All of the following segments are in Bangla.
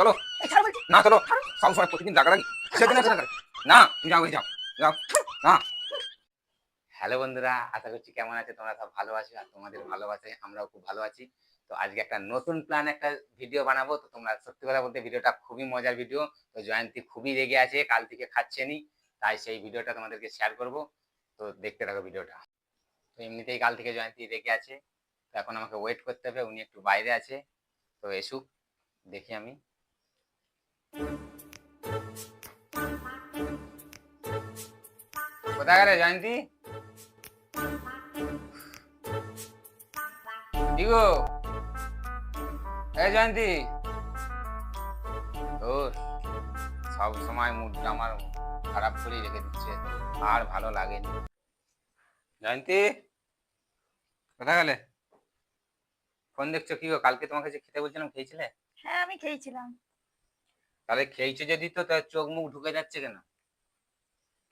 চলো। না চলো। সব সময় প্রতিদিন রাগারাগি সেদিন না। না তুমি যাও যাও যাও। না। হ্যালো বন্ধুরা আশা করছি কেমন আছে? তোমরা সব ভালো আছো আর তোমাদের ভালোবাসে আমরাও খুব ভালো আছি। তো আজকে একটা নতুন প্ল্যান একটা ভিডিও বানাবো। তো তোমরা সত্যি কথা বলতে ভিডিওটা খুবই মজার ভিডিও তো জয়ন্তী খুবই রেগে আছে কাল থেকে খাচ্ছে নি। তাই সেই ভিডিওটা তোমাদেরকে শেয়ার করব। তো দেখতে থাকো ভিডিওটা তো এমনিতেই কাল থেকে জয়ন্তী রেগে আছে। তো এখন আমাকে ওয়েট করতে হবে উনি একটু বাইরে আছে। তো এসুক দেখি আমি। কোথায় গেলে জয়ন্তী? দিগো। এ জয়ন্তী। ও সব সময় মুডটা আমার খারাপ করেই রেখে দিচ্ছে, আর ভালো লাগেনি। জয়ন্তী কোথায় গেলে ফোন দেখছ কি গো? কালকে তোমাকে যে খেতে বলছিলাম, খেয়েছিলে? হ্যাঁ আমি খেয়েছিলাম। তাহলে খেয়েছো যদি তো তার চোখ মুখ ঢুকে যাচ্ছে কেন?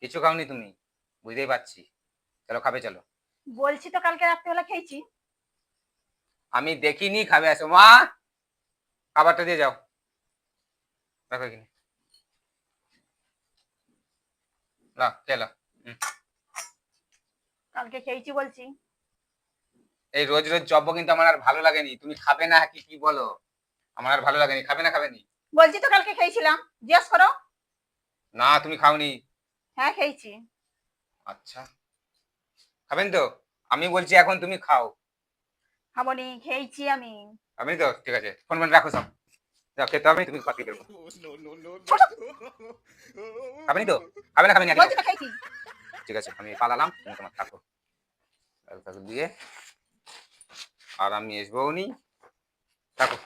কিছু খাওনি তুমি? বুঝতেই পারছি। চলো খাবে চলো। বলছি তো কালকে রাত্রেবেলা খেয়েছি। আমি দেখিনি খাবে আসো। মা! খাবারটা দিয়ে যাও। দেখো এখানে। লাও কালকে খেয়েছি বলছি। এই রোজ রোজ জব্ব কিন্তু আমার আর ভালো লাগেনি। তুমি খাবে না কি কি বলো? আমার আর ভালো লাগেনি। খাবে না খাবে নি? বলছি তো কালকে খেয়েছিলাম। জিজ্ঞেস করো। না তুমি খাওনি। হ্যাঁ খেয়েছি। আচ্ছা। খাবেন তো? আমি বলছি এখন তুমি খাও। খাবনি খেয়েছি আমি। খাবেন তো ঠিক আছে। ফোন ফোন রাখো সব। যাও খেতে হবে তুমি পাঠিয়ে দেবো। খাবেনি তো? খাবে না খাবে না বলছি তো খেয়েছি। ঠিক আছে আমি পালালাম তুমি তোমার থাকো। তাকে দিয়ে। আর আমি আসব নি। থাকো।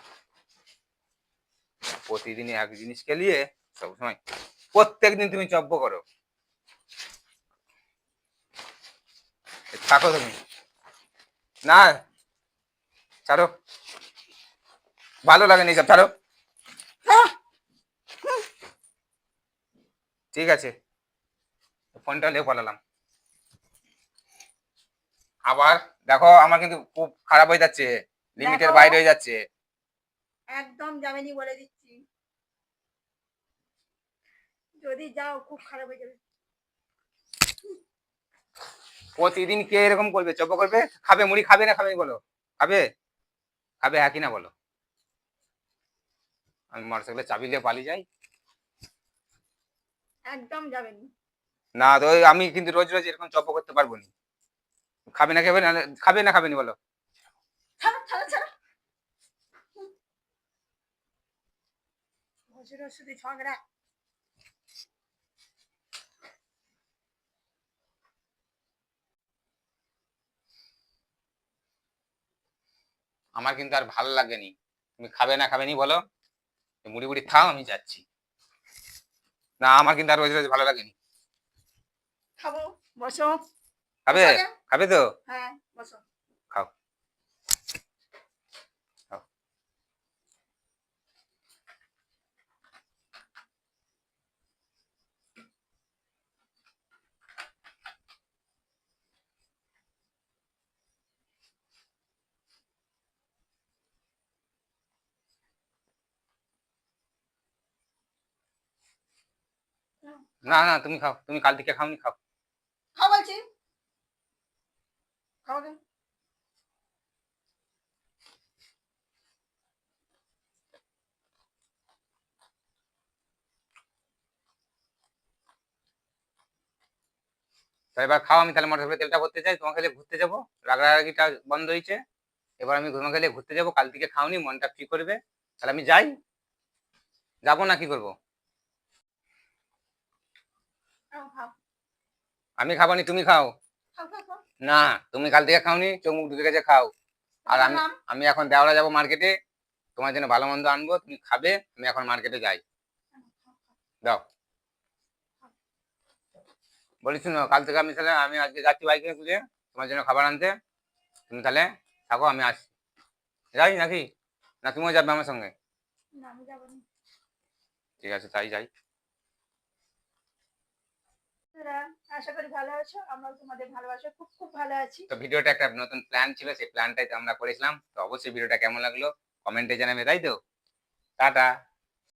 প্রতিদিন এক জিনিস খেলিয়ে সবসময় প্রত্যেক দিন তুমি চব্য করো। থাকো তুমি। না ছাড়ো। ভালো লাগে না সব ছাড়ো। ঠিক আছে। ফোনটা নিয়ে পালালাম। আবার দেখো আমার কিন্তু খুব খারাপ হয়ে যাচ্ছে। লিমিটের বাইরে হয়ে যাচ্ছে। একদম যাবেনি বলে দিচ্ছি। যদি যাও খুব খারাপ হয়ে যাবে। প্রতিদিন কে এরকম করবে? চপ করবে? খাবে? মুড়ি খাবে না খাবে বলো? খাবে? খাবে হ্যাঁ কি না বলো? আমি মোটরসাইকেলে চাবি দিয়ে পালিয়ে যাই। একদম যাবেনি না। তো আমি কিন্তু রোজ রোজ এরকম চপ করতে পারব না। খাবে না খাবে না খাবে না খাবে না বলো? ঝগড়া আমার কিন্তু আর ভালো লাগেনি। তুমি খাবে না খাবে নি বলো। মুড়ি মুড়ি খাও আমি যাচ্ছি। না আমার কিন্তু আর রোজ রোজ ভালো লাগেনি। খাব বসো। খাবে? খাবে তো? হ্যাঁ বসো। না না তুমি খাও তুমি কাল থেকে খাওনি খাও। খাও বলছি। খাও। তো এবার খাও আমি তাহলে মোটর তেলটা করতে চাই তোমাকে নিয়ে ঘুরতে যাব রাগারাগিটা বন্ধ হয়েছে এবার আমি তোমাকে নিয়ে ঘুরতে যাব কাল থেকে খাওনি মনটা ফ্রি করবে। তাহলে আমি যাই। যাব না কি করব? আমি খাব নি তুমি খাও। না তুমি কাল থেকে খাওনি চোখ মুখ ঢুকে গেছে খাও। আর আমি আমি এখন দেওয়া যাব মার্কেটে তোমার জন্য ভালো মন্দ আনব তুমি খাবে আমি এখন মার্কেটে যাই। দাও। বলি শুনো কাল থেকে আমি তাহলে আমি আজকে যাচ্ছি বাইকে খুঁজে তোমার জন্য খাবার আনতে। তুমি তাহলে থাকো আমি আসছি। যাই নাকি? না তুমিও যাবে আমার সঙ্গে? না, না। ঠিক আছে তাই যাই। আশা করি ভালো আছো তোমাদের খুব খুব ভালো আছি। তো একটা নতুন প্ল্যান ছিল, সেই প্ল্যানটাই তো আমরা করেছিলাম। তো অবশ্যই ভিডিওটা কেমন লাগল কমেন্টে জানাবে, তাই তো? টাটা।